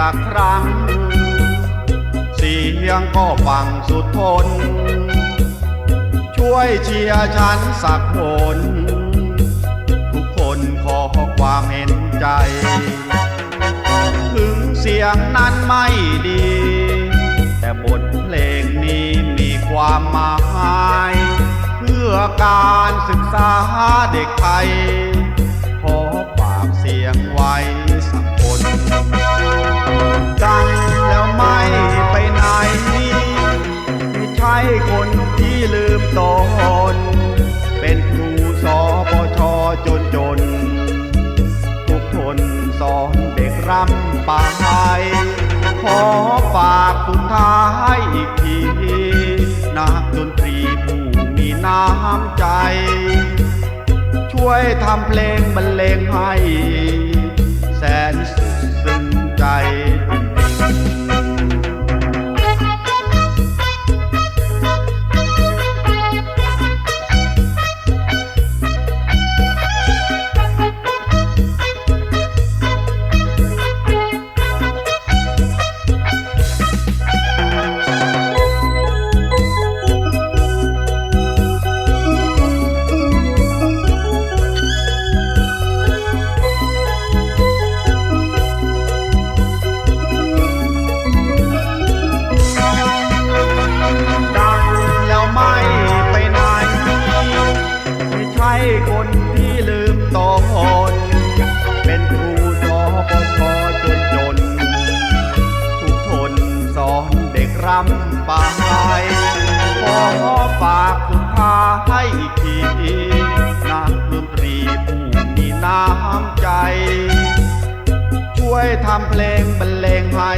ดังเสียงก็ฟังสุดทน ช่วยเชียร์ฉันสักคนทุกคนขอความเห็นใจ ถึงเสียงนั้นไม่ดี แต่บทเพลงนี้มีความหมาย เพื่อการศึกษาเด็กไทยขอฝากเสียงไว้สักคน ไปขอฝากคุณท้ายอีกทีนักดนตรีผู้มีน้ำใจ ช่วยทำเพลงบรรเลงให้ คนที่ลืมตอนเป็นครูสอปชจนจน ทุกทนสอนเด็กรำไปขอฝากคุณพาให้อีกทีนักดนตรีผู้มีน้ำใจ ช่วยทำเพลงบรรเลงให้